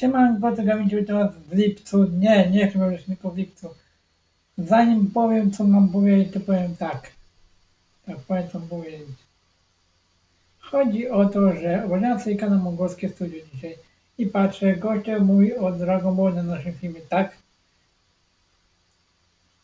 Siemanko, to Gamici teraz w lipcu. Nie, nie chyba już tylko w lipcu. Zanim powiem, co mam powiedzieć, to powiem tak. Tak, powiem, co mam powiedzieć. Chodzi o to, że oglądam sobie kanał Mongolskie Studio dzisiaj i patrzę, gościu mówi o Dragon Ball na naszym filmie, tak?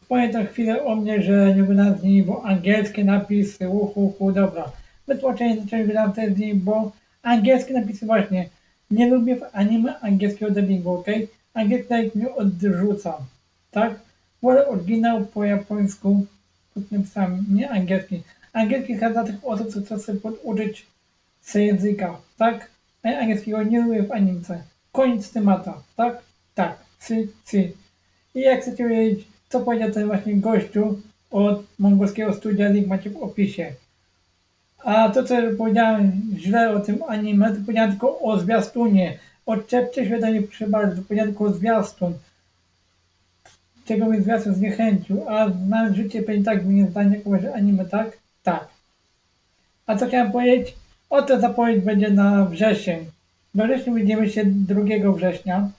To chwilę o mnie, że nie oglądam z nimi, bo angielskie napisy, uhu, uhu, dobra. Wytłumaczenie, dlaczego oglądam te z nimi, bo angielskie napisy właśnie. Nie lubię w anime angielskiego dubbingu, ok? Angielski dubbing mnie odrzuca, tak? Wolę oryginał po japońsku pod napisami, nie angielski. Angielski jest dla tych osób, co chcą sobie poduczyć języka, tak? A ja angielskiego nie lubię w animce. Koniec tematu, tak? Tak, si, si. I jak chcecie wiedzieć, co powiedział ten właśnie gościu od mongolskiego studia, link macie w opisie. A to, co powiedziałem źle o tym anime, to powiedziałem tylko o zwiastunie. Odczepcie się do mnie, proszę bardzo, powiedziałem tylko o zwiastun. Czego mnie zwiastun zniechęcił, a znając życie pewnie tak mi nie zdanie, że anime tak? Tak. A co chciałem powiedzieć? Oto zapowiedź będzie na wrzesień. We wrześniu widzimy się 2 września.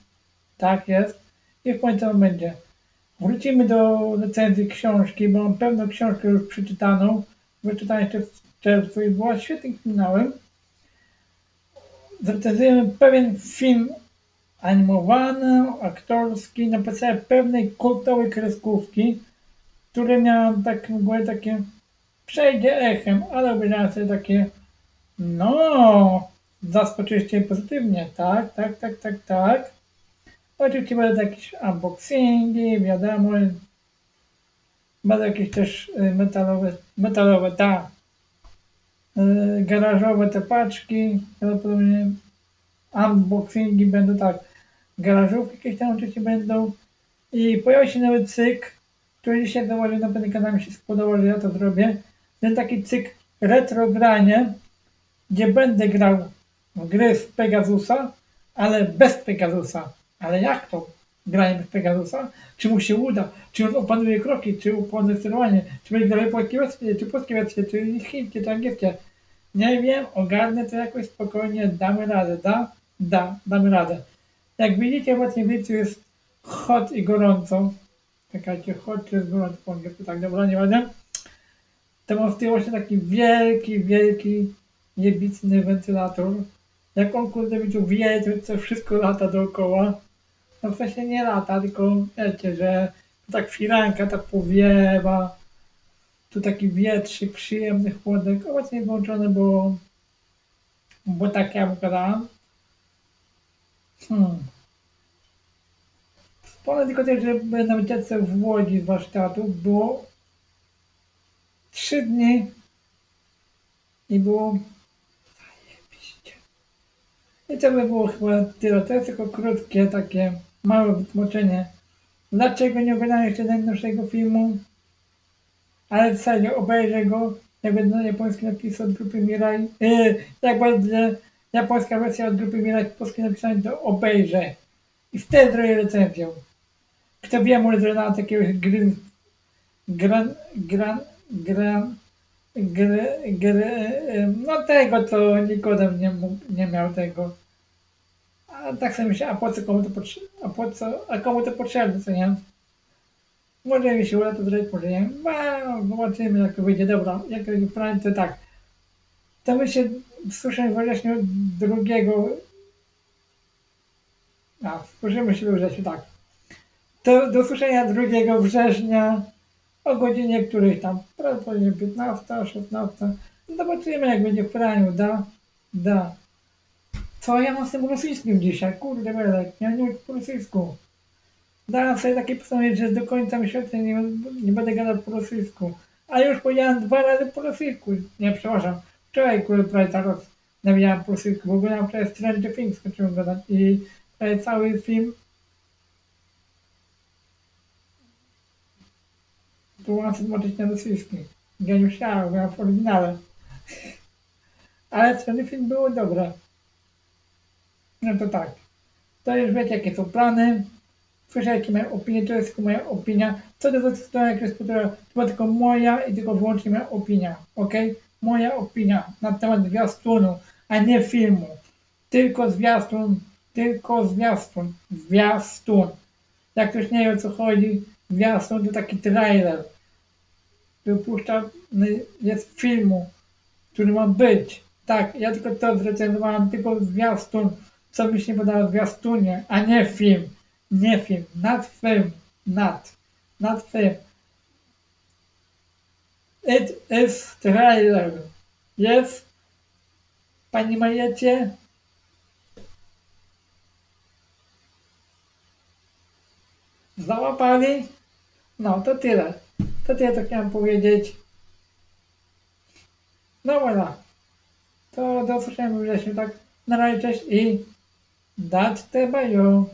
Tak jest. I w końcu będzie. Wrócimy do recenzji książki, bo mam pewną książkę już przeczytaną. Wyczytałem jeszcze i była świetnym finałem. Zrecenzujemy pewien film animowany, aktorski, na podstawie pewnej kultowej kreskówki, które miałem tak mgłę takie przejdzie echem, ale obejrzałem sobie takie no, zaskoczyliście pozytywnie, tak, tak, tak, tak, tak. Oczywiście będą jakieś unboxingi, wiadomo, będą jakieś też y, metalowe, metalowe, tak, garażowe te paczki, prawdopodobnie unboxingi będą tak, garażówki jakieś tam oczywiście będą i pojawi się nowy cykl, który dzisiaj założył na pewnym kanale mi się spodobało, że ja to zrobię. Ten taki cykl retro granie, gdzie będę grał w gry z Pegasusa, ale bez Pegasusa. Ale jak to granie bez Pegasusa? Czy mu się uda? Czy on opanuje kroki? Czy opanuje sterowanie? Czy będzie grał polskie wersje, czy polskie wersje, czy chińskie, czy angielskie? Nie wiem, ogarnę to jakoś spokojnie, damy radę, da? Da, damy radę. Jak widzicie, właśnie w lipcu jest hot i gorąco. Czekajcie, hot czy jest gorąco po angielsku, tak, dobra, nie ładnie. To mam z tyłu taki wielki, wielki, jebicny wentylator. Jak on kurde widział wieje, to wszystko lata dookoła. No w sensie nie lata, tylko wiecie, że tak firanka tak powiewa. Tu taki wietrzyk, przyjemny chłodek. Obecnie włączony, bo, bo tak ja gadałem. Hmm. Wspomnę tylko też, że na wycieczce w Łodzi z warsztatu. Było trzy dni i było zajebiście. I to by było chyba tyle. To jest tylko krótkie, takie małe wytłumaczenie. Dlaczego nie oglądałem jeszcze najnowszego filmu? Ale serio, obejrzę go, jak będę japoński napis od grupy Mirai. Yy, jak będzie japońska wersja od grupy Mirai polskie napisane, to obejrzę. I wtedy zrobię recenzję. Kto wie, może zrobię takiego gry, gran, gran, gran, gry, gry, no tego, co Nikodem nie, mógł, nie miał tego. A tak sobie myślę, a po co komu to potrzebne, a po co, a komu to potrzebne, co nie? Może mi się uda to zrobić, może nie. Wow, zobaczymy jak to wyjdzie. Dobra, jak to będzie to tak. To my się słyszymy we wrześniu drugiego. A, słyszymy się we wrześniu, tak. To do usłyszenia 2 września o godzinie której tam, prawdopodobnie 15, 16. Zobaczymy jak będzie w praniu, da, da. Co ja mam z tym rosyjskim dzisiaj? Kurde belek, ja nie po rosyjsku. Dałem sobie takie postanowienie, że do końca miesiąca nie, nie będę gadał po rosyjsku. A już powiedziałem dwa razy po rosyjsku. Nie, przepraszam. Wczoraj, kurde, prawie teraz nawijałem po rosyjsku, bo oglądałem wczoraj Stranger Things, skończyłem gadać i prawie cały film tłumaczę tłumaczyć na rosyjski. Ja nie chciałem, miałem w oryginale. Ale ten film było dobre. No to tak. To już wiecie, jakie są plany. Słyszę, jakie mają opinie, to jest tylko moja opinia. Co do zasady, jak jest to była tylko moja i tylko wyłącznie moja opinia. Ok? Moja opinia na temat zwiastunu, a nie filmu. Tylko zwiastun tylko zwiastun. Zwiastun. Jak ktoś nie wie o co chodzi, zwiastun to taki trailer. Wypuszczany jest filmu, który ma być. Tak, ja tylko to zrecenzowałem, tylko zwiastun, co się nie podoba w zwiastunie, a nie film. Nie film, nad film, nad, nad film. It is trailer. Jest? Pani Mariecie? Załapali? No, to tyle. To tyle, co chciałem powiedzieć. No voilà. To do usłyszenia wrześniu, tak? Na razie, cześć i Dade Trabalhou